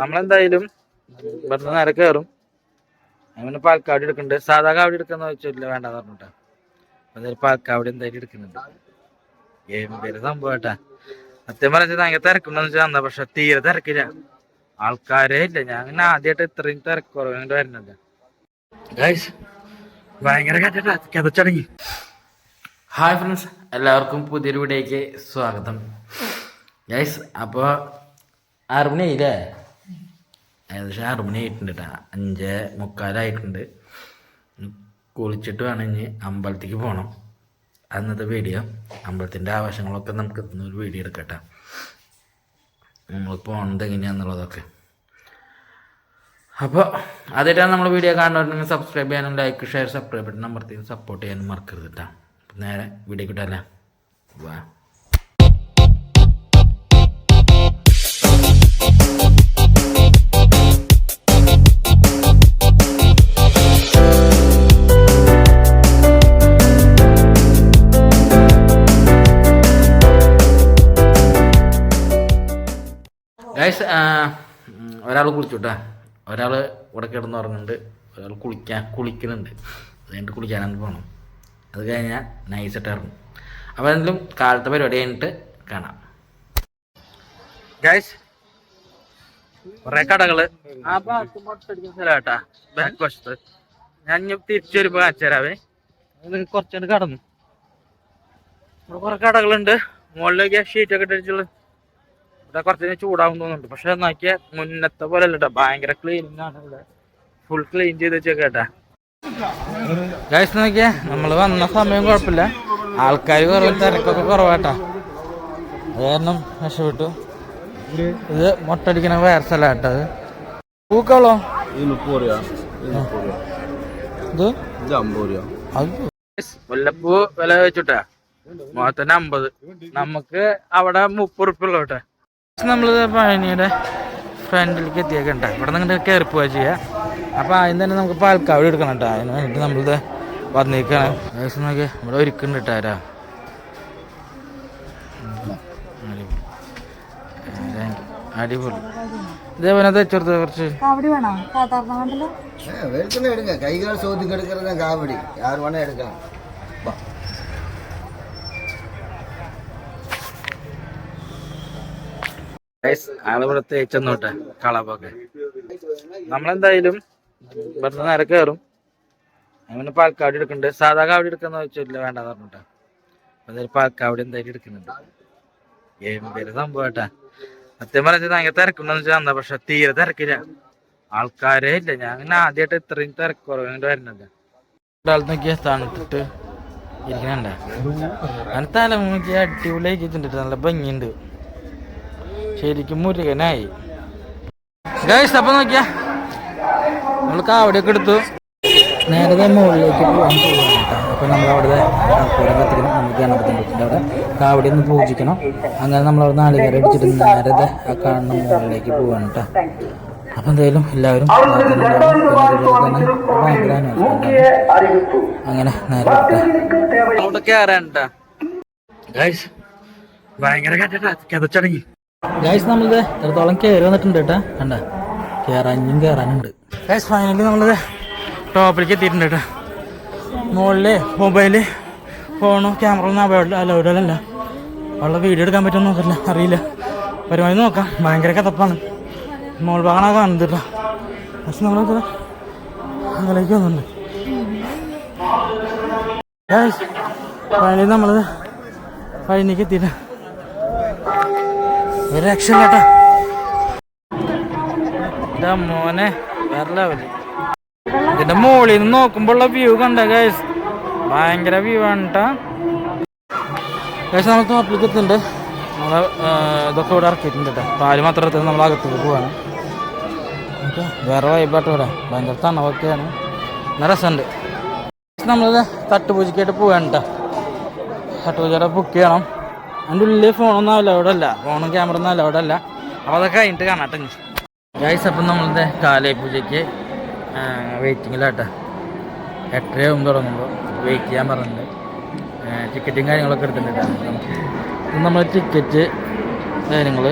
നമ്മളെന്തായാലും ഇവിടുന്ന് നേരെ കയറും അങ്ങനെ പാൽക്കാവടി എടുക്കുന്നുണ്ട് സാധാ കാവടി എടുക്കുന്ന വെച്ചില്ല വേണ്ടെന്ന് പറഞ്ഞിട്ടാ. അതൊരു പാൽക്കാവടി എന്തായാലും എടുക്കുന്നുണ്ട്. ഗംഭീര സംഭവം കേട്ടാ. സത്യം പറഞ്ഞാൽ ഭയങ്കര തിരക്കുണ്ടെന്ന് വെച്ചാൽ എന്താ പക്ഷെ തീരെ തിരക്കില്ല. ആൾക്കാരേ ഇല്ല. ഞാൻ അങ്ങനെ ആദ്യമായിട്ട് ഇത്രയും തിരക്ക് കുറവ് വരുന്നുണ്ട്. ഭയങ്കര കഥച്ചടങ്ങി ഹായ് ഫ്രണ്ട്സ് എല്ലാവർക്കും പുതിയൊരു വീഡിയോയ്ക്ക് സ്വാഗതം. ഗൈസ് അപ്പോൾ ആറ് മണിയായില്ലേ ഏകദേശം ആറ് മണി ആയിട്ടുണ്ട് കേട്ടോ അഞ്ച് മുക്കാലായിട്ടുണ്ട്. കുളിച്ചിട്ട് വേണം ഇനി അമ്പലത്തേക്ക് പോകണം അന്നത്തെ വീഡിയോ. അമ്പലത്തിന്റെ ആവശ്യങ്ങളൊക്കെ നമുക്ക് ഇന്ന് ഒരു വീഡിയോ എടുക്കട്ടെ നമ്മൾ പോകണത് എങ്ങനെയാണെന്നുള്ളതൊക്കെ അപ്പോൾ അതായിട്ടാണ് നമ്മൾ വീഡിയോ കാണുന്നുണ്ടെങ്കിൽ സബ്സ്ക്രൈബ് ചെയ്യാനും ലൈക്ക് ഷെയർ സബ്സ്ക്രൈബ് ബട്ടൺ അമർത്തി സപ്പോർട്ട് ചെയ്യാനും മറക്കരുത് കേട്ടോ നേരെ വീഡിയോ കിട്ടാല്ലേ വാ. ഒരാൾ കുളിച്ചു കേട്ടോ ഒരാൾ ഇവിടെ കിടന്ന് ഉറങ്ങുന്നുണ്ട് ഒരാൾ കുളിക്കാൻ കുളിക്കുന്നുണ്ട്. അത് കഴിഞ്ഞിട്ട് കുളിക്കാനാണ് പോകണം അത് കഴിഞ്ഞാൽ നൈസായിട്ട് ഇറങ്ങും. അപ്പോൾ എന്തെങ്കിലും കാലത്തെ പരിപാടി കഴിഞ്ഞിട്ട് കാണാം. ഗൈസ് കുറെ മൊട്ടടിക്കുന്ന സ്ഥലമാട്ടാ ബാക്ക് വശത്ത്. ഞാൻ തിരിച്ചു വരുമ്പോ കാണിച്ചു തരാവേ. കുറച്ചുകൊണ്ട് കടന്നു. ഇവിടെ കുറെ കടകളുണ്ട്. മുകളിലേക്ക് ഷീറ്റൊക്കെ ഇട്ടിട്ടുള്ള ഇവിടെ കുറച്ച് ചൂടാവും തോന്നുന്നുണ്ട്. പക്ഷെ നോക്കിയ മുന്നത്തെ പോലെ അല്ല ഭയങ്കര ക്ലീനിങ് ആണ് ഇവിടെ. ഫുൾ ക്ലീൻ ചെയ്ത് വെച്ചേക്ക കേട്ടാ. ഗൈസ് നോക്കിയാ നമ്മൾ വന്ന സമയം കുഴപ്പമില്ല. ആൾക്കാർ കുറവ് തിരക്കൊക്കെ കുറവാട്ടാ. അത് കാരണം രക്ഷപ്പെട്ടു. ഇത് മുട്ടടിക്കണ വേറെ സ്ഥലമാട്ടോ അത്. പൂക്കളോ ഇത്? മുല്ലപ്പൂ വില വെച്ചിട്ടാ? മുഖത്തന്നെ അമ്പത്. നമുക്ക് അവിടെ മുപ്പത് ഉറുപ്പ ഉള്ളൂട്ടെ നമ്മൾ പഴനിയുടെ ഫ്രണ്ടിലേക്ക് എത്തിയൊക്കെ ഉണ്ട് ഇവിടെ നിന്ന് കയറി പോവുക ചെയ്യുക അപ്പോൾ ആദ്യം തന്നെ നമുക്ക് പാൽക്കാവടി എടുക്കണം കേട്ടോ. അതിന് വേണ്ടിയിട്ട് നമ്മളിത് വന്നിരിക്കണം ഏകദേശം നോക്കി ഇവിടെ ഒരുക്കുന്നുണ്ട് കേട്ടോ ആരാ? അടിപൊളി. ഇതേപോലെ തെച്ചെടുത്ത് കുറച്ച്? കൈകാൽ ചോദിക്കെടുക്കുന്നത് കാവടി. ആറ് മണി എടുക്കാം ആൾ ഇവിടുത്തെ നമ്മളെന്തായാലും ഇവിടുന്ന് നേരെ കയറും അങ്ങനെ പാൽക്കാവടി എടുക്കുന്നുണ്ട് സാധാ കാവടി എടുക്കാന്ന് ചോദിച്ചില്ല വേണ്ടെന്ന് പറഞ്ഞിട്ടാ. അതൊരു പാൽക്കാവടി എന്തായാലും എടുക്കുന്നുണ്ട്. എന്തേലും സംഭവം കേട്ടാ സത്യം പറഞ്ഞാൽ ഭയങ്കര തിരക്കുണ്ടെന്ന് വെച്ചാൽ എന്താ പക്ഷെ തീരെ തിരക്കില്ല. ആൾക്കാരേ ഇല്ല. ഞാൻ അങ്ങനെ ആദ്യമായിട്ട് ഇത്രയും തിരക്ക് കുറവുണ്ട് വരുന്നുണ്ട് ഒരാൾ നോക്കിയ സ്ഥാനത്തിട്ട് ഇരിക്കണണ്ട. അങ്ങനെ തലമുഖിയ അടിപൊളിയാക്കിയിട്ടുണ്ട് നല്ല ഭംഗിയുണ്ട്. ശരിക്കും മുരുകനായി. ഗൈസ് അപ്പൊ നോക്കിയ നമ്മൾ കാവടിയൊക്കെ എടുത്തു. നേരത്തെ മുകളിലേക്ക് പോകാൻ പോവാണ് കേട്ടോ. അപ്പോൾ നമ്മൾ അവിടെ കർപ്പൂരം കത്തിക്കണം നമുക്ക് ഗണപതിന്റെ അവിടെ കാവടി ഒന്ന് പൂജിക്കണം. അങ്ങനെ നമ്മൾ അവിടെ നാളികേരം അടിച്ചിട്ട് നേരത്തെ ആ കാണുന്ന മുകളിലേക്ക് പോവാണ് കേട്ടോ. അപ്പം എന്തായാലും എല്ലാവരും അങ്ങനെ നേരെ കയറാൻട്ടാ ഗൈസ് ഭയങ്കര കഥച്ചടങ്ങി ഗൈസ് നമ്മളിത് എത്രത്തോളം കയറി വന്നിട്ടുണ്ട് കേട്ടാ. കണ്ട? കയറാനും കയറാനുണ്ട് ഗൈസ് ഫൈനലി നമ്മളിത് ടോപ്പിലേക്ക് എത്തിയിട്ടുണ്ട് കേട്ടോ. മുകളിൽ മൊബൈൽ ഫോണോ ക്യാമറ ഒന്നും അലൗഡ് അല്ല വെള്ളം വീഡിയോ എടുക്കാൻ പറ്റുമോ നോക്കില്ല അറിയില്ല. പരമാവധി നോക്കാം. ഭയങ്കര കഥപ്പാണ് മോൾ ഭാഗമാണ് കാണുന്നത് കേട്ടോ. പക്ഷെ നമ്മളിത് അങ്ങനെയൊക്കെ വന്നുണ്ട് ഗൈസ് ഫൈനലി നമ്മളിത് പഴനിക്ക് എത്തിയിട്ട് ഒരു രക്ഷ മോനെ വേറെ ഇതിന്റെ മുകളിൽ നിന്ന് നോക്കുമ്പോഴുള്ള വ്യൂ കണ്ട ഗൈസ് ഭയങ്കര വ്യൂ ആണ് കേട്ടോ ഗൈസ് നമ്മൾ തോപ്പിലേക്ക് നമ്മളെ ഇതൊക്കെ ഇവിടെ ഇറക്കിയിട്ടുണ്ട് കേട്ടോ പാൽ മാത്രം എടുത്തത് നമ്മൾ അകത്തേക്ക് പോവാണ്. വേറെ വൈബായിട്ട് ഇവിടെ. ഭയങ്കര തണവൊക്കെയാണ്. നല്ല രസമുണ്ട്. നമ്മളിത് തട്ടുപൂജയ്ക്കായിട്ട് പോവാണ് കേട്ടോ തട്ടുപൂജയുടെ ബുക്ക് ചെയ്യണം. അതിന്റെ ഉള്ളിൽ ഫോണൊന്നും അലൗഡ് അല്ല. ഫോണും ക്യാമറ ഒന്നും അലൗഡ് അല്ല. അപ്പോൾ അതൊക്കെ കഴിഞ്ഞിട്ട് കാണട്ടെ. ഗൈസ് അപ്പം നമ്മളുടെ കാലേ പൂജയ്ക്ക് വെയിറ്റിങ്ങിലാട്ടെ എട്ടരയാവും തുടങ്ങുമ്പോൾ വെയിറ്റ് ചെയ്യാൻ പറഞ്ഞിട്ടുണ്ട്. ടിക്കറ്റും കാര്യങ്ങളൊക്കെ എടുത്തിട്ടുണ്ട് ഇത് നമ്മൾ ടിക്കറ്റ് കാര്യങ്ങൾ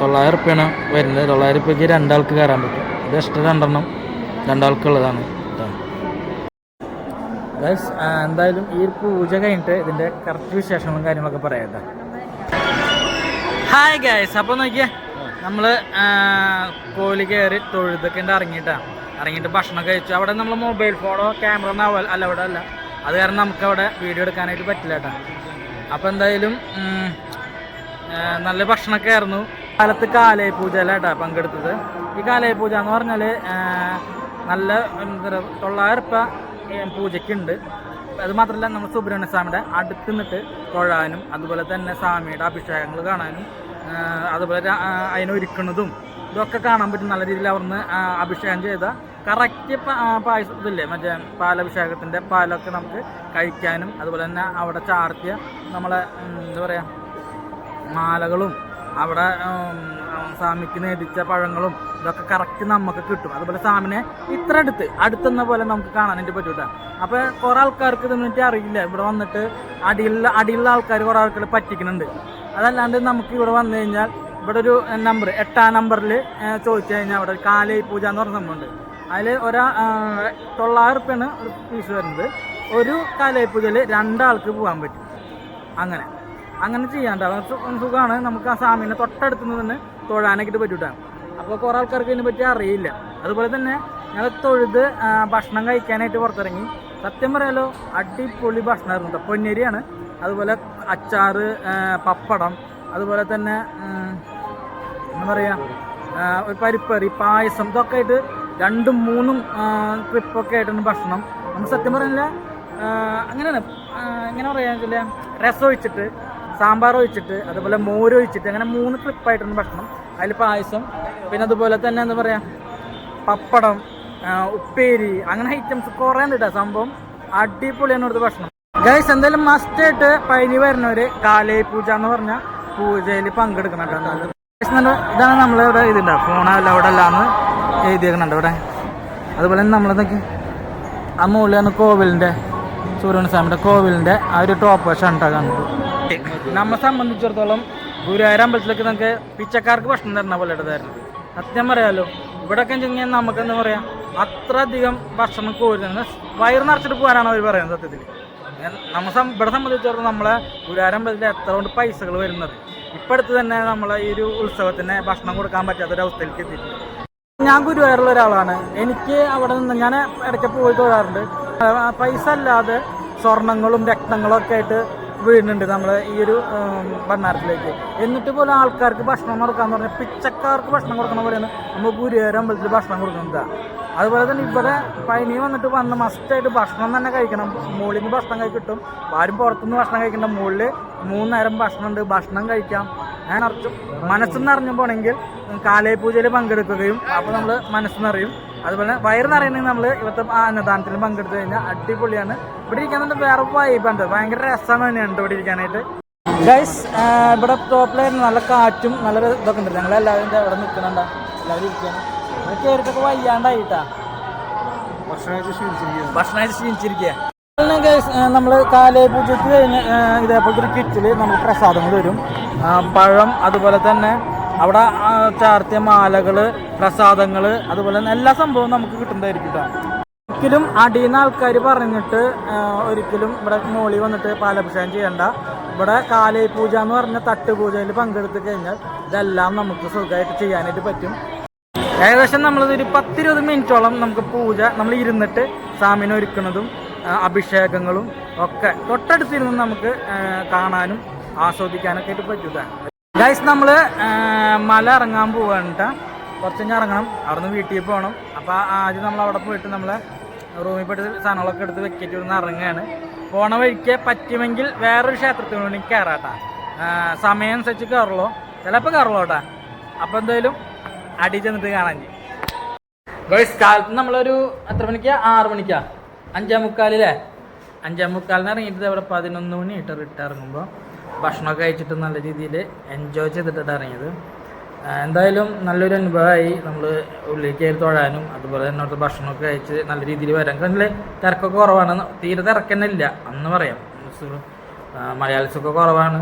തൊള്ളായിരം ഉറുപ്പ്യാണ് വരുന്നത്. തൊള്ളായിരം ഉറുപ്പ്യക്ക് രണ്ടാൾക്ക് കയറാൻ പറ്റും. ഇത് എക്സ്ട്രാ രണ്ടെണ്ണം. രണ്ടാൾക്കുള്ളതാണ്. ഗൈസ് എന്തായാലും ഈ പൂജ കഴിഞ്ഞിട്ട് ഇതിന്റെ കറക്റ്റ് വിശേഷങ്ങളും കാര്യങ്ങളൊക്കെ പറയാം ഹായ് ഗൈസ് അപ്പോൾ നോക്കിയേ നമ്മൾ കോലി കയറി തൊഴുതൊക്കെ ഉണ്ട് ഇറങ്ങിയിട്ടാണ് ഇറങ്ങിയിട്ട് ഭക്ഷണം കഴിച്ചു. അവിടെ നമ്മൾ മൊബൈൽ ഫോണോ ക്യാമറ ഒന്നും അല്ല അവിടെ അല്ല. അത് കാരണം നമുക്ക് അവിടെ വീഡിയോ എടുക്കാനായിട്ട് പറ്റില്ല കേട്ടോ അപ്പോൾ എന്തായാലും നല്ല ഭക്ഷണമൊക്കെ ആയിരുന്നു. കാലത്ത് കാലയ പൂജ അല്ല കേട്ടോ പങ്കെടുത്തത്. ഈ കാലയ പൂജ എന്ന് പറഞ്ഞാൽ നല്ല എന്താ പറയുക തൊള്ളായിരം ഉറുപ്പ പൂജയ്ക്കുണ്ട്. അത് മാത്രമല്ല നമ്മൾ സുബ്രഹ്മണ്യ സ്വാമിയുടെ അടുത്ത് നിന്നിട്ട് തൊഴാനും അതുപോലെ തന്നെ സ്വാമിയുടെ അഭിഷേകങ്ങൾ കാണാനും അതുപോലെ അതിനൊരുക്കുന്നതും ഇതൊക്കെ കാണാൻ പറ്റും. നല്ല രീതിയിൽ അവിടുന്ന് അഭിഷേകം ചെയ്ത കറക്റ്റ് പായസം ഇതില്ലേ? മറ്റേ പാലഭിഷേകത്തിന്റെ പാലൊക്കെ നമുക്ക് കഴിക്കാനും അതുപോലെ തന്നെ അവിടെ ചാർത്തിയ നമ്മളെ എന്താ പറയുക മാലകളും അവിടെ ഉം, സ്വാമിക്ക് നേദിച്ച പഴങ്ങളും ഇതൊക്കെ കറക്റ്റ് നമുക്ക് കിട്ടും. അതുപോലെ സാമിനെ ഇത്ര അടുത്ത് അടുത്തെന്ന പോലെ നമുക്ക് കാണാനായിട്ട് പറ്റും കേട്ടോ അപ്പോൾ കുറേ ആൾക്കാർക്ക് ഇത് അറിയില്ല. ഇവിടെ വന്നിട്ട് അടിയിലുള്ള അടിയിലുള്ള ആൾക്കാർ കുറേ ആൾക്കാർ പറ്റിക്കുന്നുണ്ട്. അതല്ലാണ്ട് നമുക്ക് ഇവിടെ വന്നു കഴിഞ്ഞാൽ ഇവിടെ ഒരു നമ്പർ എട്ടാം നമ്പറിൽ ചോദിച്ചു കഴിഞ്ഞാൽ അവിടെ കാലേ പൂജ എന്ന് പറഞ്ഞ സംഭവമുണ്ട് അതിൽ ഒരാ തൊള്ളായിരം റുപ്യാണ് ഒരു ഫീസ് വരുന്നത്. ഒരു കാലേ പൂജയിൽ രണ്ടാൾക്ക് പോകാൻ പറ്റും. അങ്ങനെ. അങ്ങനെ ചെയ്യാണ്ട്. അത് സുഖമാണ് നമുക്ക് ആ സ്വാമിനെ തൊട്ടടുത്ത് നിന്ന് തന്നെ തൊഴാനായിട്ട് പറ്റൂട്ടാ. അപ്പോൾ കുറേ ആൾക്കാർക്ക് ഇതിനെ പറ്റി അറിയില്ല. അതുപോലെ തന്നെ ഞങ്ങൾ തൊഴുത് ഭക്ഷണം കഴിക്കാനായിട്ട് പുറത്തിറങ്ങി. സത്യം പറയാലോ അടിപൊളി ഭക്ഷണമായിരുന്നു കേട്ടോ പൊന്നരിയാണ്. അതുപോലെ അച്ചാറ് പപ്പടം അതുപോലെ തന്നെ എന്താ പറയുക ഒരു പരിപ്പറി പായസം ഇതൊക്കെ ആയിട്ട് രണ്ടും മൂന്നും ട്രിപ്പൊക്കെ ആയിട്ടാണ് ഭക്ഷണം. നമ്മൾ സത്യം പറഞ്ഞില്ല അങ്ങനെയാണ്. എങ്ങനെ പറയാ വെച്ചാൽ രസം ഒഴിച്ചിട്ട് സാമ്പാർ ഒഴിച്ചിട്ട് അതുപോലെ മോര് ഒഴിച്ചിട്ട് അങ്ങനെ മൂന്ന് ട്രിപ്പായിട്ടാണ് ഭക്ഷണം. അതിൽ പായസം പിന്നെ അതുപോലെ തന്നെ എന്താ പറയുക പപ്പടം ഉപ്പേരി അങ്ങനെ ഐറ്റംസ് കുറേ ഉണ്ട് സംഭവം അടിപൊളിയാണ് ഇവിടുത്തെ ഭക്ഷണം. ഗൈസ് എന്തായാലും മസ്റ്റ് ആയിട്ട് പഴനി വരുന്നവര് കാലേ പൂജ എന്ന് പറഞ്ഞ പൂജയിൽ പങ്കെടുക്കണം കേട്ടോ ഇതാണ് നമ്മളിവിടെ ഇതുണ്ട് ഫോണല്ല അവിടെ അല്ലാന്ന് എഴുതിയേക്കുന്നുണ്ട് ഇവിടെ. അതുപോലെ തന്നെ നമ്മളെന്തൊക്കെ ആ മുകളിലാണ് കോവിലിന്റെ സൂര്യൻ സ്വാമിയുടെ കോവിലിന്റെ ആ ഒരു ടോപ്പ് വശമാണ് കേട്ടോ കാണുന്നത് നമ്മെ സംബന്ധിച്ചിടത്തോളം ഗുരുവായൂർ അമ്പലത്തിലേക്ക് നമുക്ക് പിച്ചക്കാർക്ക് ഭക്ഷണം തരുന്ന പോലെ ഇടതായിരുന്നു സത്യം പറയാലോ ഇവിടെയൊക്കെ വെച്ചാൽ നമുക്ക് എന്താ പറയാ അത്ര അധികം ഭക്ഷണം കോരുന്നത് വയറ് നിറച്ചിട്ട് പോകാനാണ് അവർ പറയുന്നത് സത്യത്തിൽ നമ്മ ഇവിടെ സംബന്ധിച്ചിടത്തോളം നമ്മളെ ഗുരുവായൂർ എത്ര കൊണ്ട് പൈസകൾ വരുന്നത്. ഇപ്പം അടുത്ത് തന്നെ നമ്മളെ ഈ ഒരു ഉത്സവത്തിന് ഭക്ഷണം കൊടുക്കാൻ പറ്റാത്ത ഒരു അവസ്ഥയിലേക്ക് എത്തിയിട്ടുണ്ട്. ഞാൻ ഗുരുവായൂരുള്ള ഒരാളാണ്. എനിക്ക് അവിടെ നിന്ന് ഞാൻ ഇടയ്ക്ക് പോയി തൊഴാറുണ്ട്. ആ, പൈസ അല്ലാതെ സ്വർണങ്ങളും രക്തങ്ങളും ഒക്കെ ആയിട്ട് വീഴുന്നുണ്ട് നമ്മൾ ഈ ഒരു ഭണ്ണാരത്തിലേക്ക്. എന്നിട്ട് പോലും ആൾക്കാർക്ക് ഭക്ഷണം കൊടുക്കാന്ന് പറഞ്ഞാൽ പിച്ചക്കാർക്ക് ഭക്ഷണം കൊടുക്കണ പോലെയാണ് നമ്മൾ ഗുരുവായൂർ അമ്പലത്തിൽ ഭക്ഷണം കൊടുക്കുന്നത്. അതുപോലെ തന്നെ ഇവിടെ പനി വന്നിട്ട് വന്ന് മസ്റ്റായിട്ട് ഭക്ഷണം തന്നെ കഴിക്കണം. മുകളിൽ നിന്ന് ഭക്ഷണം കഴിക്കിട്ടും ആരും പുറത്തുനിന്ന് ഭക്ഷണം കഴിക്കണ്ട. മുകളിൽ മൂന്ന് നേരം ഭക്ഷണം ഉണ്ട് ഭക്ഷണം കഴിക്കാം. ഞാൻ നിറച്ചും മനസ്സ് നിറഞ്ഞു പോണെങ്കിൽ കാലേ പൂജയിൽ പങ്കെടുക്കുകയും അപ്പോൾ നമ്മൾ മനസ്സെന്നറിയും നിറയും. അതുപോലെ വയറ് നിറയണമെങ്കിൽ നമ്മൾ ഇവിടുത്തെ ആ അന്നദാനത്തിൽ പങ്കെടുത്തു കഴിഞ്ഞാൽ അടിപൊളിയാണ്. ഇവിടെ ഇരിക്കാൻ തന്നെ വേറെ വൈബുണ്ട് ഭയങ്കര രസമാണ് തന്നെയാണ് ഇവിടെ ഇരിക്കാനായിട്ട്. ഗൈസ് ഇവിടെ ടോപ്പിലായിരുന്നു നല്ല കാറ്റും നല്ല ഒരു ഇതൊക്കെ ഉണ്ട്. ഞങ്ങൾ എല്ലാവരും ഇവിടെ നിൽക്കണണ്ട എല്ലാവരും ഇരിക്കണം. ഇവിടെ കയറിയിട്ടൊക്കെ വയ്യാണ്ടായിട്ടാ. ഭക്ഷണമായിട്ട് ക്ഷീണിച്ചിരിക്കുക നമ്മൾ കാലേ പൂജയ്ക്ക് കഴിഞ്ഞ് ഇതേപോലത്തെ ഒരു കിറ്റിൽ നമുക്ക് പ്രസാദങ്ങൾ വരും പഴം അതുപോലെ തന്നെ അവിടെ ചാർത്തിയ മാലകൾ പ്രസാദങ്ങൾ അതുപോലെ എല്ലാ സംഭവവും നമുക്ക് കിട്ടുന്നതായിരിക്കും കേട്ടോ ഒരിക്കലും അടിയുന്ന ആൾക്കാർ പറഞ്ഞിട്ട് ഒരിക്കലും ഇവിടെ മോളി വന്നിട്ട് പാലഭിഷേകം ചെയ്യണ്ട. ഇവിടെ കാലേ പൂജ എന്ന് പറഞ്ഞ തട്ട് പൂജയിൽ പങ്കെടുത്തു കഴിഞ്ഞാൽ ഇതെല്ലാം നമുക്ക് സുഖമായിട്ട് ചെയ്യാനായിട്ട് പറ്റും. ഏകദേശം നമ്മളിതൊരു പത്തിരുപത് മിനിറ്റോളം നമുക്ക് പൂജ നമ്മൾ ഇരുന്നിട്ട് സ്വാമിനെ ഒരുക്കുന്നതും അഭിഷേകങ്ങളും ഒക്കെ തൊട്ടടുത്തിരുന്ന് നമുക്ക് കാണാനും ആസ്വദിക്കാനൊക്കെ ആയിട്ട് പറ്റൂല. ഗൈസ് നമ്മൾ മല ഇറങ്ങാൻ പോവാണ്. കുറച്ച് കഴിഞ്ഞ് ഇറങ്ങണം. അവിടുന്ന് വീട്ടിൽ പോകണം അപ്പോൾ ആദ്യം നമ്മൾ അവിടെ പോയിട്ട് നമ്മളെ റൂമിൽ പോയിട്ട് സാധനങ്ങളൊക്കെ എടുത്ത് വെക്കിയിട്ട് ഇവിടുന്ന് ഇറങ്ങുകയാണ് പോണ വഴിക്ക് പറ്റുമെങ്കിൽ വേറൊരു ക്ഷേത്രത്തിന് വേണ്ടി കയറാട്ടാ സമയം അനുസരിച്ച് കയറുള്ളൂ ചിലപ്പോൾ കയറുള്ളൂ കേട്ടാ അപ്പോൾ എന്തായാലും അടി ചെന്നിട്ട് കാണാൻ ഗൈസ് കാലത്ത് നമ്മളൊരു എത്ര മണിക്കാ? ആറ് മണിക്കാ. അഞ്ചേ മുക്കാലില്ലേ അഞ്ചേ മുക്കാലിന് ഇറങ്ങിയിട്ട് ഇവിടെ പതിനൊന്ന് മണി ഇട്ട് ഇറങ്ങുമ്പോൾ ഭക്ഷണമൊക്കെ കഴിച്ചിട്ട് നല്ല രീതിയിൽ എൻജോയ് ചെയ്തിട്ടാണ് ഇറങ്ങിയത്. എന്തായാലും നല്ലൊരു അനുഭവമായി നമ്മൾ ഉള്ളിൽ കയറി തൊഴാനും അതുപോലെ തന്നെ അവിടുത്തെ ഭക്ഷണമൊക്കെ കഴിച്ച് നല്ല രീതിയിൽ വരാൻ. കണ്ടില്ലേ തിരക്കൊക്കെ കുറവാണ്. തീരെ തിരക്കന്നെ ഇല്ല അന്ന് പറയാം. മലയാളിസൊക്കെ കുറവാണ്.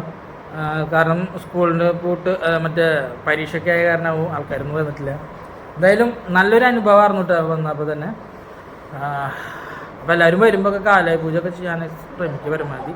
കാരണം സ്കൂളിന് പൂട്ട് മറ്റേ പരീക്ഷയ്ക്ക് ആയ കാരണമാവും ആൾക്കാരൊന്നും വന്നിട്ടില്ല. എന്തായാലും നല്ലൊരു അനുഭവമായിരുന്നു കേട്ടോ വന്നപ്പോൾ തന്നെ. അപ്പോൾ എല്ലാവരും വരുമ്പോൾ കാലായ കാലായി പൂജ ഒക്കെ ചെയ്യാൻ ശ്രമിക്കുക പരമാവധി